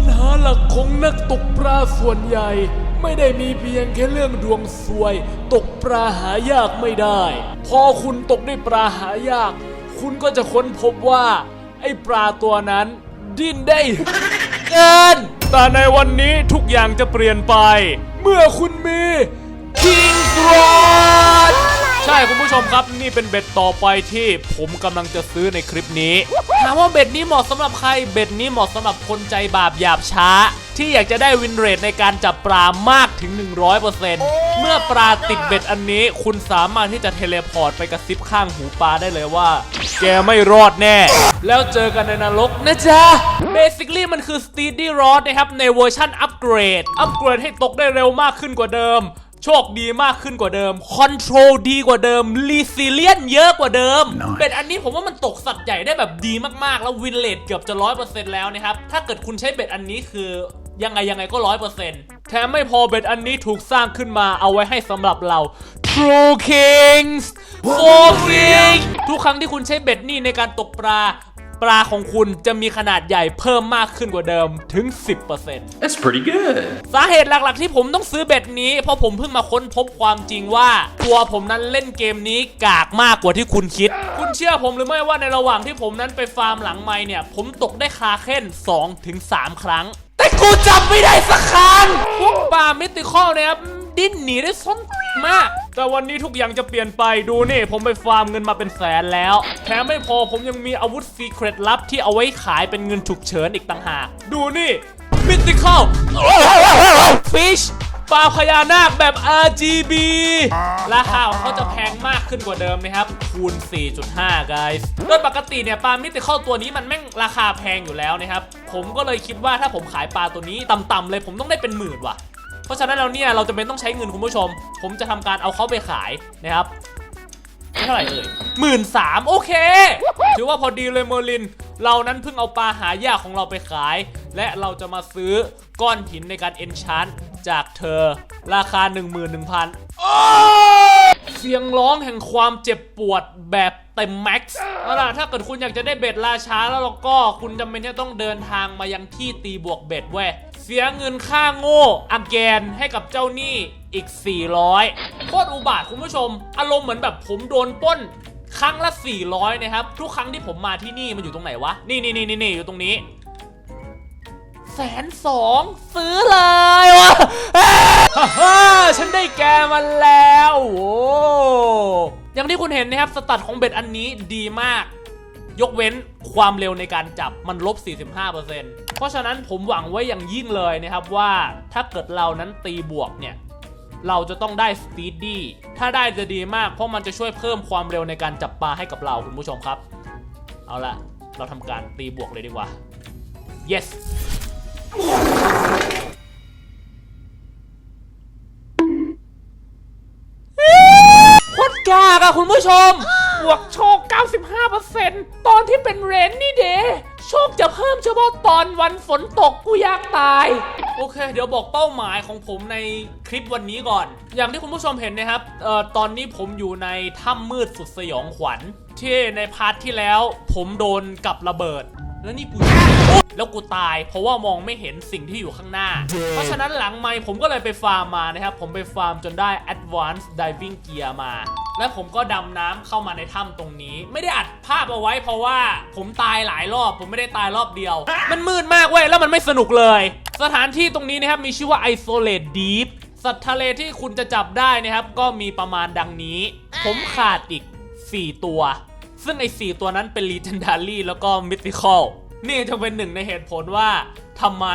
ปัญหาหลักของนักตกปลาส่วนใหญ่ ไม่ได้มีเพียงแค่เรื่องดวงซวย ตกปลาหายากไม่ได้ พอคุณตกได้ปลาหายาก คุณก็จะค้นพบว่า ไอ้ปลาตัวนั้น ดิ้นได้เกินแต่ในวันนี้ทุกอย่างจะเปลี่ยนไป เมื่อคุณมี คุณผู้ชมครับ นี่เป็นเบ็ดต่อไปที่ผมกำลังจะซื้อในคลิปนี้ถามว่าเบ็ดนี้เหมาะสำหรับใครเบ็ดนี้เหมาะสำหรับคนใจบาปหยาบช้า ที่อยากจะได้วินเรทในการจับปลามากถึง 100%เมื่อปลาติดเบ็ดอันนี้ คุณสามารถที่จะเทเลพอร์ตไปกระซิบข้างหูปลาได้เลยว่า แกไม่รอดแน่ แล้วเจอกันในนรกนะจ๊ะ Basically มันคือ Steady Rod นะครับในเวอร์ชันอัปเกรด อัปเกรดให้ตกได้เร็วมากขึ้นกว่าเดิม โชคดีมากขึ้นกว่าเดิม คอนโทรลดีกว่าเดิมรีซิเลียนเยอะกว่าเดิม Nice เป็ดอันนี้ผมว่ามันตกสัตว์ใหญ่ได้แบบดีมากๆ แล้ววินเลทเกือบจะร้อยเปอร์เซ็นต์แล้วนะครับ ถ้าเกิดคุณใช้เบ็ดอันนี้คือยังไงยังไงก็ร้อยเปอร์เซ็นต์แถมไม่พอเบ็ดอันนี้ถูกสร้างขึ้นมาเอาไว้ให้สำหรับเรา True Kings Four King ทุกครั้งที่คุณใช้เบ็ดนี่ในการตกปลา ปลาของคุณจะมีขนาดใหญ่เพิ่มมากขึ้นกว่าเดิมถึง 10% That's pretty good. สาเหตุหลักๆที่ผมต้องซื้อเบ็ดนี้ เพราะผมเพิ่งมาค้นพบความจริงว่า ตัวผมนั้นเล่นเกมนี้กากมากกว่าที่คุณคิด คุณเชื่อผมหรือไม่ว่าในระหว่างที่ผมนั้นไปฟาร์มหลังไม้เนี่ย ผมตกได้คาเค้น2ถึง3ครั้ง แต่กูจับไม่ได้สักครั้งพวกปลามิติคอลเนี่ยครับดิ้นหนีได้ส้นมาก แต่วันนี้ทุกอย่างจะเปลี่ยนไปดูนี่ ผมไปฟาร์มเงินมาเป็นแสนแล้ว แถมไม่พอผมยังมีอาวุธซีเครตลับที่เอาไว้ขายเป็นเงินฉุกเฉินอีกต่างหาก ดูนี่มิติคอลฟิช ปลาพญานาคแบบ RGB ราคาของเขาจะแพงมากขึ้นกว่าเดิมนะครับ คูณ 4.5 guys โดยปกติเนี่ยปลามิติข้อตัวนี้มันแม่งราคาแพงอยู่แล้วนะครับ ผมก็เลยคิดว่าถ้าผมขายปลาตัวนี้ต่ำๆเลยผมต้องได้เป็นหมื่นว่ะ เพราะฉะนั้นแล้วเนี่ยเราจะเป็นต้องใช้เงินคุณผู้ชม ผมจะทำการเอาเขาไปขายนะครับ เท่าไหร่เอ่ยหมื่นสามโอเค ถือว่าพอดีเลยเมอร์ลิน เรานั้นเพิ่งเอาปลาหายากของเราไปขาย และเราจะมาซื้อก้อนหินในการเอนชานจากเธอ ราคา 11,000โอ้เสียงร้องแห่งความเจ็บปวดแบบเต็มแม็กซ์เอาล่ะถ้าเกิดคุณอยากจะได้เบ็ดราช้าแล้วเราก็คุณจำเป็นที่จะต้องเดินทางมายังที่ตีบวกเบ็ดเว้ย เสียเงินค่าโง่อักแกนให้กับเจ้าหนี้อีก 400โคตรอุบาทคุณผู้ชม อารมณ์เหมือนแบบผมโดนป้นครั้งละ 400 นะครับ ทุกครั้งที่ผมมาที่นี่มันอยู่ตรงไหนวะ นี่นี่นี่นี่นี่อยู่ตรงนี้แสนสองซื้อเลยวะฮ่าฉันได้แกมันแล้วโอ้อย่างที่คุณเห็นนะครับ สตัดของเบ็ดอันนี้ดีมาก ยกเว้นความเร็วในการจับมันลบ 45%เพราะฉะนั้นผมหวังไว้อย่างยิ่งเลยนะครับว่าถ้าเกิดเรานั้นตีบวกเนี่ยเราจะต้องได้สปีดดี้ถ้าได้จะดีมากเพราะมันจะช่วยเพิ่มความเร็วในการจับปลาให้กับเราคุณผู้ชมครับ เอาละเราทำการตีบวกเลยดีกว่า yes โคตรกากอะคุณผู้ชม บวกโชค 95%ตอนที่เป็นเรนนี่เดย์โชคจะเพิ่มเฉพาะตอนวันฝนตกกูอยากตาย โอเค เดี๋ยวบอกเป้าหมายของผมในคลิปวันนี้ก่อน อย่างที่คุณผู้ชมเห็นนะครับเอ่อตอนนี้ผมอยู่ในถ้ำมืดสุดสยองขวัญ ที่ในพาร์ทที่แล้วผมโดนกับระเบิด แล้วนี่กูแล้วกูตาย เพราะว่ามองไม่เห็นสิ่งที่อยู่ข้างหน้า เพราะฉะนั้นหลังไม่ผมก็เลยไปฟาร์มมานะครับ ผมไปฟาร์มจนได้ Advanced Diving Gear มา และผมก็ดำน้ำเข้ามาในถ้ำตรงนี้ ไม่ได้อัดภาพเอาไว้เพราะว่าผมตายหลายรอบ ผมไม่ได้ตายรอบเดียว มันมืดมากเว้ย แล้วมันไม่สนุกเลย สถานที่ตรงนี้นะครับมีชื่อว่า Isolate Deep สัตว์ทะเลที่คุณจะจับได้นะครับ ก็มีประมาณดังนี้ ผมขาดอีก 4 ตัว ซึ่งไอ้4ตัวนั้นเป็น Legendary แล้วก็ Mythical นี่จะเป็นหนึ่งในเหตุผลว่าทำไม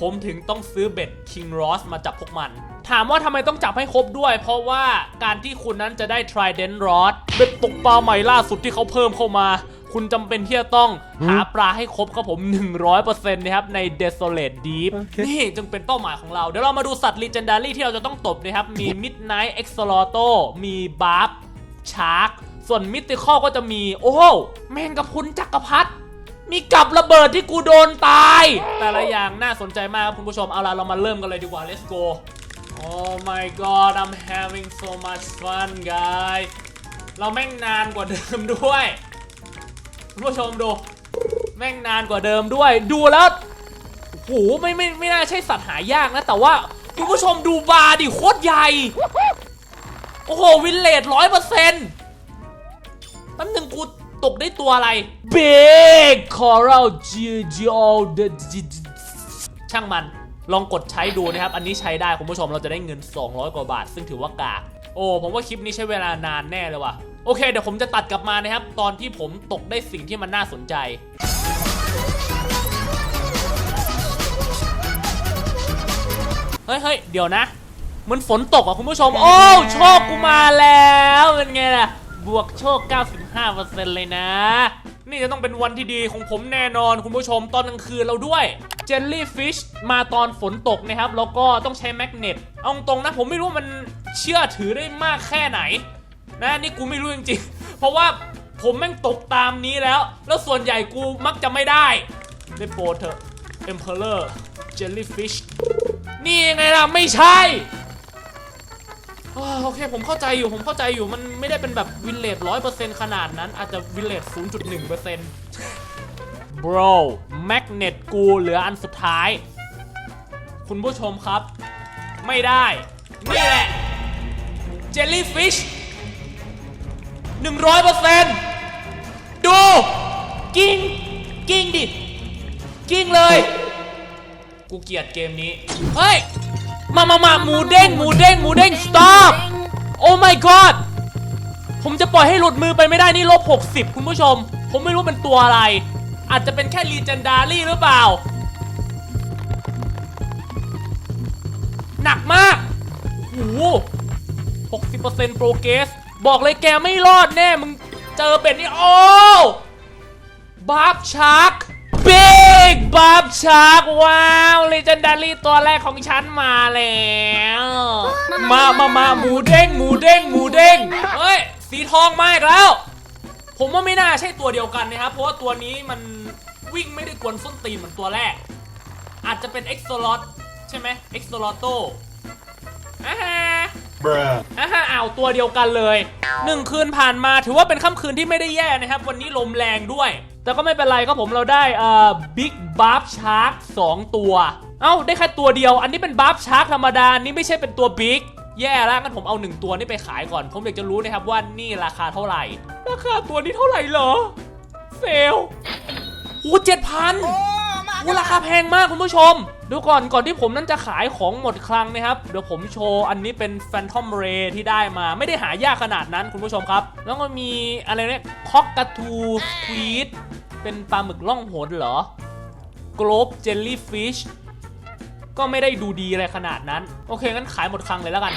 ผมถึงต้องซื้อเบ็ด King Ross มาจับพวกมัน ถามว่าทำไมต้องจับให้ครบด้วย เพราะว่าการที่คุณนั้นจะได้ Trident Rod เบ็ดตกปลาใหม่ล่าสุดที่เขาเพิ่มเข้ามา คุณจำเป็นที่จะต้องหาปลาให้ครบครับผม 100%นะครับใน Desolate Deep นี่จึงเป็นเป้าหมายของเรา เดี๋ยวเรามาดูสัตว์ Legendary ที่เราจะต้องตบนะครับ มี Midnight Exolotl มี Barb Shark ส่วน Mythical ก็จะมี โอ้โหแมงกะพุนจักรพรรดิมีกับระเบิดที่กูโดนตาย แต่ละอย่างน่าสนใจมากครับคุณผู้ชม เอาล่ะเรามาเริ่มกันเลยดีกว่า let's go Oh my god I'm having so much fun guys เราแม่งนานกว่าเดิมด้วย คุณผู้ชมดู แม่งนานกว่าเดิมด้วย ดูแล้วโอ้โหโหไม่ไม่ไม่น่าใช่สัตว์หายากนะ แต่ว่าคุณผู้ชมดูบาร์ดิโคตรใหญ่ โอ้โห วินเลดร้อยเปอร์เซ็นต์ แป๊บนึงกูตกได้ตัวอะไร Big Coral G G O D G G ช่างมัน ลองกดใช้ดูนะครับ อันนี้ใช้ได้คุณผู้ชมเราจะได้เงิน 200 กว่าบาท ซึ่งถือว่ากาก โอ้ผมว่าคลิปนี้ใช้เวลานานแน่เลยว่ะ โอเค เดี๋ยวผมจะตัดกลับมานะครับ ตอนที่ผมตกได้สิ่งที่มันน่าสนใจเฮ้ยเฮ้ยเดี๋ยวนะเหมันฝนตกอะคุณผู้ชม โอ้โชคกูมาแล้วเป็นไงล่ะ บวกโชค 95%เลยนะ นี่จะต้องเป็นวันที่ดีของผมแน่นอนคุณผู้ชมตอนกลางคืนเราด้วยเจลลี่ฟิชมาตอนฝนตกนะครับ แล้วก็ต้องใช้แมกเนตเอาตรงนะ ผมไม่รู้มันเชื่อถือได้มากแค่ไหน นะนี่กูไม่รู้จริงๆ เพราะว่าผมแม่งตกตามนี้แล้ว แล้วส่วนใหญ่กูมักจะไม่ได้ได้โปรเถอะ Emperor Jellyfish นี่ไงล่ะ ไม่ใช่ โอเคผมเข้าใจอยู่ผมเข้าใจอยู่มันไม่ได้เป็นแบบวินเลทร้อยเปอร์เซ็นต์ขนาดนั้น อาจจะวินเลทศูนย์จุดหนึ่งเปอร์เซ็นต์ bro แมกเนตกูเหลืออันสุดท้าย คุณผู้ชมครับ ไม่ได้ นี่แหละ Jellyfish หนึ่งร้อยเปอร์เซ็นต์ดู กิ้ง กิ้งดิ กิ้งเลย กูเกลียดเกมนี้ เฮ้ย มามามาหมูเด้งหมูเด้งหมูเด้ง stop โอ้ my god ผมจะปล่อยให้หลุดมือไปไม่ได้นี่ลบ60 คุณผู้ชม ผมไม่รู้เป็นตัวอะไร อาจจะเป็นแค่ legendary หรือเปล่า หนักมากโอ้โห60%โปรเกสบอกเลยแกไม่รอดแน่ มึงเจอเป็ดนี่ โอ้บาร์บชาร์กบิ๊ กบาร์บชาร์กว้าวเลเจนดารี่ตัวแรกของฉันมาแล้ว มามามาหมูเด้งหมูเด้งหมูเด้งเฮ้ยสีทองมาอีกแล้ว ผมว่าไม่น่าใช่ตัวเดียวกันนะครับ เพราะว่าตัวนี้มันวิ่งไม่ได้กวนส้นตีนเหมือนตัวแรก อาจจะเป็นเอ็กโซลอตใช่ไหมเอ็กโซลอโตอ่าฮะ Bruh. อ่าฮะอ้าวตัวเดียวกันเลยหนึ่งคืนผ่านมาถือว่าเป็นค่ำคืนที่ไม่ได้แย่นะครับ วันนี้ลมแรงด้วย แต่ก็ไม่เป็นไรครับผมเราได้เอ่อบิ๊กบัฟชาร์กสองตัว เอ้าได้แค่ตัวเดียว อันนี้เป็นบัฟชาร์กธรรมดา นี่ไม่ใช่เป็นตัวบิ๊กแย่แล้วงั้นผมเอาหนึ่งตัวนี้ไปขายก่อน ผมอยากจะรู้นะครับว่านี่ราคาเท่าไหร่ ราคาตัวนี้เท่าไหร่เหรอ เซลโอ้เจ็ดพันโอ้ราคาแพงมากคุณผู้ชมดูก่อนก่อนที่ผมนั้นจะขายของหมดคลังนะครับ เดี๋ยวผมโชว์อันนี้เป็น Phantom Ray ที่ได้มาไม่ได้หายากขนาดนั้นคุณผู้ชมครับ แล้วก็มีอะไรเนี่ยคอกก t ทูทวีต เป็นปลาหมึกล่องหนเหรอ Globe Jellyfish ก็ไม่ได้ดูดีอะไรขนาดนั้น โอเค งั้นขายหมดคลังเลยแล้วกัน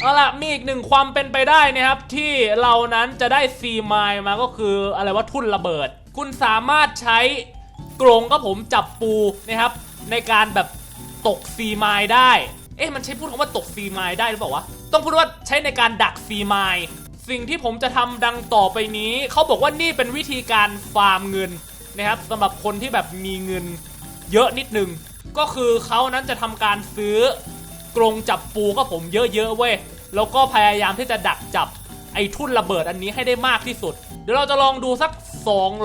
เอาล่ะ มีอีกหนึ่งความเป็นไปได้นะครับ ที่เรานั้นจะได้ซีไมล์มาก็คืออะไรว่าทุ่นระเบิด คุณสามารถใช้กรงก็ผมจับปูนะครับ ในการแบบตกซีไมล์ได้ เอ๊ะ มันใช้พูดคำว่าตกซีไมล์ได้หรือเปล่าวะ ต้องพูดว่าใช้ในการดักซีไมล์ สิ่งที่ผมจะทำดังต่อไปนี้ เขาบอกว่านี่เป็นวิธีการฟาร์มเงินนะครับสำหรับคนที่แบบมีเงินเยอะนิดนึง ก็คือเขานั้นจะทำการซื้อกรงจับปูก็ผมเยอะๆเว้ยแล้วก็พยายามที่จะดักจับไอ้ทุ่นระเบิดอันนี้ให้ได้มากที่สุด เดี๋ยวเราจะลองดูสัก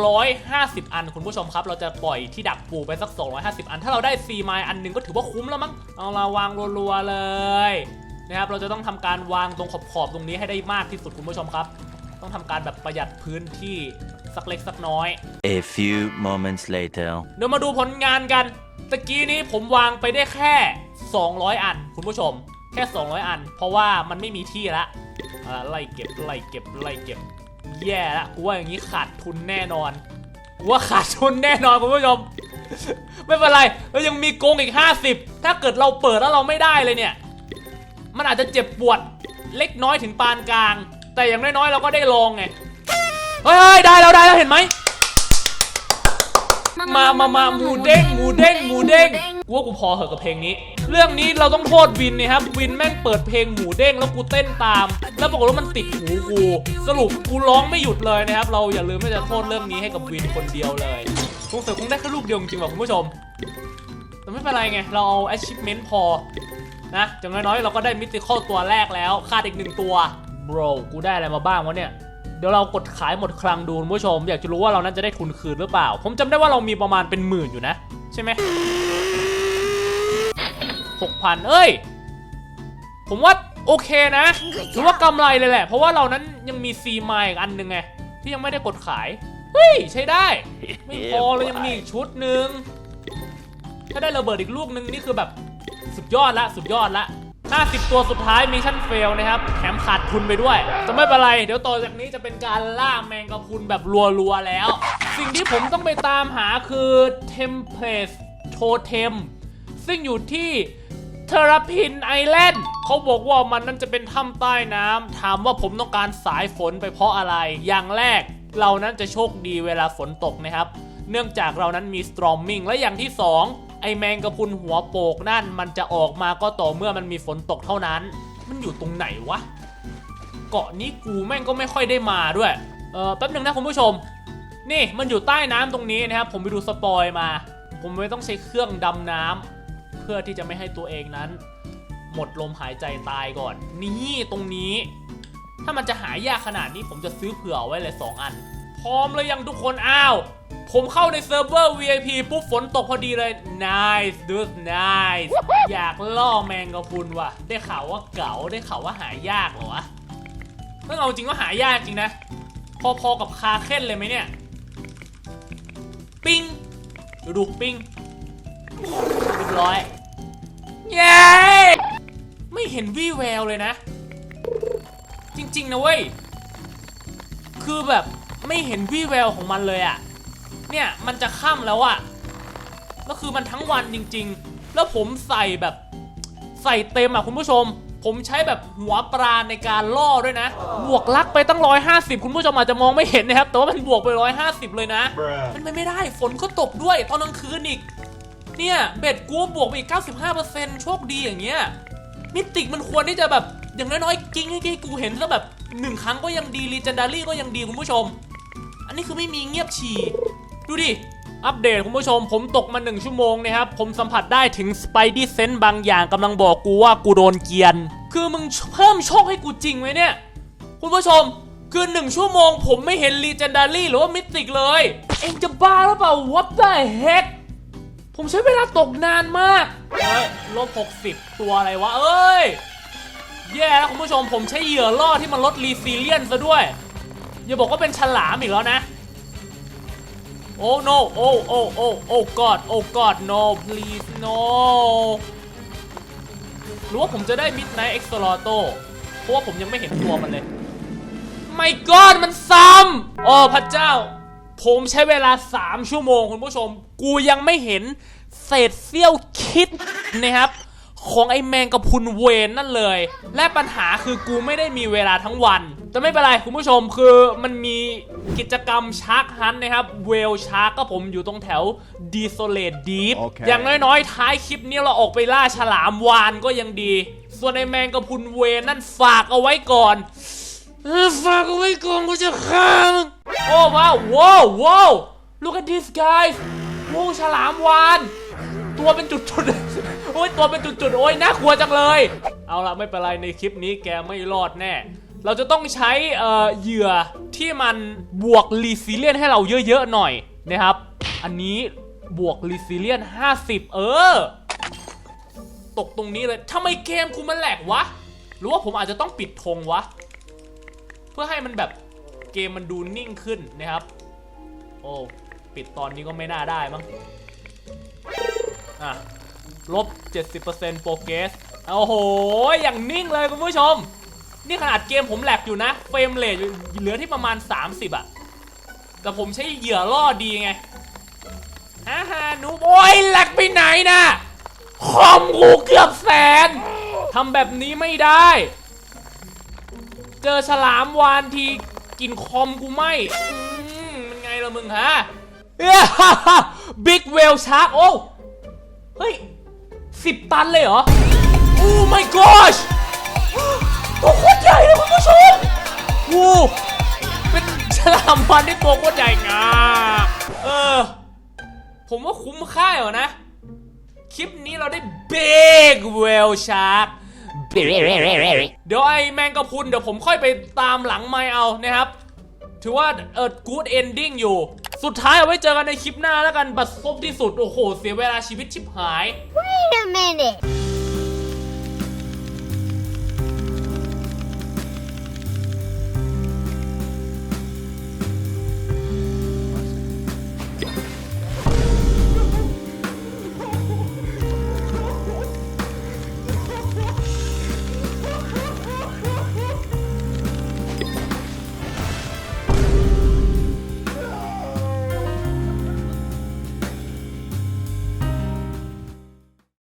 250 อันคุณผู้ชมครับ เราจะปล่อยที่ดักปูไปสัก 250 อัน ถ้าเราได้ซีไมล์อันหนึ่งก็ถือว่าคุ้มแล้วมั้งเอาละวางรัวๆเลย นะครับเราจะต้องทำการวางตรงขอบๆตรงนี้ให้ได้มากที่สุดคุณผู้ชมครับ ต้องทำการแบบประหยัดพื้นที่สักเล็กสักน้อย A few moments later. เดี๋ยวมาดูผลงานกันตะกี้นี้ผมวางไปได้แค่ 200 อัน คุณผู้ชม แค่ 200 อัน เพราะว่ามันไม่มีที่ละอ่าไล่เก็บไล่เก็บไล่เก็บ แย่ละกูว่าอย่างนี้ขาดทุนแน่นอนกูว่าขาดทุนแน่นอนคุณผู้ชม ไม่เป็นไรเรายังมีโกงอีก 50 ถ้าเกิดเราเปิดแล้วเราไม่ได้เลยเนี่ย มันอาจจะเจ็บปวดเล็กน้อยถึงปานกลาง แต่อย่างน้อยๆเราก็ได้ลองไง เฮ้ยได้แล้วได้แล้วเห็นไหม มามามาหมูเด้งหมูเด้งหมูเด้งกูว่ากูพอเหอะกับเพลงนี้ เรื่องนี้เราต้องโทษวินนี่ครับ วินแม่งเปิดเพลงหมูเด้งแล้วกูเต้นตาม แล้วปรากฏว่ามันติดหูกู สรุปกูร้องไม่หยุดเลยนะครับ เราอย่าลืมที่จะโทษเรื่องนี้ให้กับวินคนเดียวเลยคงเสือคงได้แค่ลูกเดียวจริงๆว่ะคุณผู้ชม แต่ไม่เป็นไรไง เราเอา achievement พอ นะอย่างน้อยๆเราก็ได้มิติคอลตัวแรกแล้วขาดอีกหนึ่งตัว bro กูได้อะไรมาบ้างวะเนี่ยเดี๋ยวเรากดขายหมดคลังดูคุณผู้ชม อยากจะรู้ว่าเรานั้นจะได้ทุนคืนหรือเปล่า ผมจำได้ว่าเรามีประมาณเป็นหมื่นอยู่นะ ใช่ไหมหกพันเอ้ย ผมว่าโอเคนะถือว่ากำไรเลยแหละ เพราะว่าเรานั้นยังมีซีไมล์อีกอันหนึ่งไงที่ยังไม่ได้กดขาย เฮ้ย ใช้ได้ ไม่พอเลยยังมีอีกชุดหนึ่งถ้าได้ระเบิดอีกลูกหนึ่งนี่คือแบบ สุดยอดละสุดยอดละ 50 ตัวสุดท้ายมิชชั่นเฟลนะครับแถมขาดทุนไปด้วยแต่ไม่เป็นไร เดี๋ยวต่อจากนี้จะเป็นการล่าแมงกะพรุนแบบรัวๆแล้ว สิ่งที่ผมต้องไปตามหาคือเทมเพลตโทเทมซึ่งอยู่ที่เทราพินไอแลนด์เขาบอกว่ามันนั่นจะเป็นถ้ำใต้น้ำถามว่าผมต้องการสายฝนไปเพราะอะไร อย่างแรกเรานั้นจะโชคดีเวลาฝนตกนะครับ เนื่องจากเรานั้นมีสตรอมมิงและอย่างที่สอง ไอแมงกะพุนหัวโปกนั่นมันจะออกมาก็ต่อเมื่อมันมีฝนตกเท่านั้น มันอยู่ตรงไหนวะ เกาะนี้กูแม่งก็ไม่ค่อยได้มาด้วย เออแป๊บหนึ่งนะคุณผู้ชม นี่มันอยู่ใต้น้ำตรงนี้นะครับ ผมไปดูสปอยมา ผมไม่ต้องใช้เครื่องดำน้ำเพื่อที่จะไม่ให้ตัวเองนั้น หมดลมหายใจตายก่อน นี่ตรงนี้ ถ้ามันจะหายากขนาดนี้ผมจะซื้อเผื่อไว้เลยสองอัน พร้อมเลยยังทุกคนอ้าว ผมเข้าในเซิร์ฟเวอร์ VIP ปุ๊บฝนตกพอดีเลย nice dude nice อยากล่อแมงกะพรุนว่ะ ได้ข่าวว่าเก๋าได้ข่าวว่าหายากเหรอวะเพิ่งเอาจริงว่าหายากจริงนะ พอๆกับคาเค้นเลยไหมเนี่ย ปิ้งดูดูปิ้งเรียบร้อย เย้ไม่เห็นวี่แววเลยนะ จริง ๆ นะเว้ย คือแบบไม่เห็นวี่แววของมันเลยอะ เนี่ยมันจะค่ำแล้วอะแล้วคือมันทั้งวันจริง ๆ แล้วผมใส่แบบใส่เต็มอะคุณผู้ชม ผมใช้แบบหัวปลาในการล่อด้วยนะ บวกลักไปตั้งร้อยห้าสิบคุณผู้ชมอาจจะมองไม่เห็นนะครับ แต่ว่ามันบวกไปร้อยห้าสิบเลยนะ มันไม่ไม่ได้ ฝนก็ตกด้วยตอนกลางคืนอีก เนี่ยเบ็ดกูบวกไปอีก 95%โชคดีอย่างเงี้ย มิติกมันควรที่จะแบบอย่างน้อยๆกิ้งให้กูเห็นซะแบบหนึ่งครั้งก็ยังดีลีเจนดารี่ก็ยังดีคุณผู้ชม อันนี้คือไม่มีเงียบฉี่ ดูดิ อัปเดตคุณผู้ชม ผมตกมาหนึ่งชั่วโมงนะครับ ผมสัมผัสได้ถึงสไปดี้เซนต์บางอย่างกำลังบอกกูว่ากูโดนเกียน คือมึงเพิ่มโชคให้กูจริงไหมเนี่ย คุณผู้ชม คือหนึ่งชั่วโมง ผมไม่เห็นลีเจนดารี่หรือว่ามิติกเลย เอ็งจะบ้าหรือเปล่า What the heck ผมใช้เวลาตกนานมากเฮ้ยลบ60ตัวอะไรวะ เอ้ย แย่แล้วคุณผู้ชมผมใช้เหยื่อล่อที่มันลดรีซิเลียนซะด้วย อย่าบอกว่าเป็นฉลามอีกแล้วนะ โอ้ no โอ้โอ้โอ้โอ้ god โอ้ god no please no หรือว่าผมจะได้ midnight explorato เพราะว่าผมยังไม่เห็นตัวมันเลยไม่ก้อนมันซ้ำโอ้พระเจ้า ผมใช้เวลา 3 ชั่วโมงคุณผู้ชม กูยังไม่เห็นเศษเสี้ยวคิดนะครับของไอ้แมงกะพุนเวนนั่นเลย และปัญหาคือกูไม่ได้มีเวลาทั้งวัน แต่ไม่เป็นไรคุณผู้ชมคือมันมีกิจกรรมชาร์กฮันนะครับเวลชาร์กก็ผมอยู่ตรงแถวดีโซเลตดีฟโอเคอย่างน้อยๆ ท้ายคลิปนี้เราออกไปล่าฉลามวานก็ยังดี ส่วนไอ้แมงกะพรุนเวนนั่นฝากเอาไว้ก่อนเออฝากเอาไว้ก่อนกูจะฆ่ามึงโอ้ว้าวว้าวว้าว look at this guys โอ้ฉลามวาน ตัวเป็นจุดๆ โอ้ยตัวเป็นจุดๆ โอ้ยน่ากลัวจังเลย เอาละไม่เป็นไรในคลิปนี้แกไม่รอดแน่ เราจะต้องใช้เหยื่อที่มันบวกรีซิเลียนให้เราเยอะๆหน่อยนะครับ อันนี้บวกรีซิเลียน50 เออ ตกตรงนี้เลยทำไมเกมกูมันแหลกวะ หรือว่าผมอาจจะต้องปิดธงวะ เพื่อให้มันแบบเกมมันดูนิ่งขึ้นนะครับ โอ้ปิดตอนนี้ก็ไม่น่าได้มั้งอะลบ 70%โปรเกสโอ้โห อย่างนิ่งเลยคุณผู้ชม นี่ขนาดเกมผมแหลกอยู่นะ เฟรมเรทเหลือที่ประมาณ 30อะแต่ผมใช้เหยื่อล่อดีไงฮ่าฮ่าหนูโอ้ยแหลกไปไหนนะคอมกูเกือบแสนทำแบบนี้ไม่ได้ เจอฉลามวานทีกินคอมกูไม่มันไงละมึงฮะบิ๊กเวลชาร์กโอ้ เฮ้ยสิบตันเลยเหรอ โอ้ my gosh ตัวโคตรใหญ่เลยคุณผู้ชมโอ้เป็นฉลามวานที่ตัวโคตรใหญ่งาเออ ผมว่าคุ้มค่าเหรอนะ คลิปนี้เราได้ Big Whale Shark เดี๋ยวไอ้แมงกะพรุนเดี๋ยวผมค่อยไปตามหลังไม้เอานะครับ ถือว่าเออ good ending อยู่ สุดท้ายเอาไว้เจอกันในคลิปหน้าแล้วกันบัดซบที่สุด โอ้โห เสียเวลาชีวิตชิบหาย Wait a minute.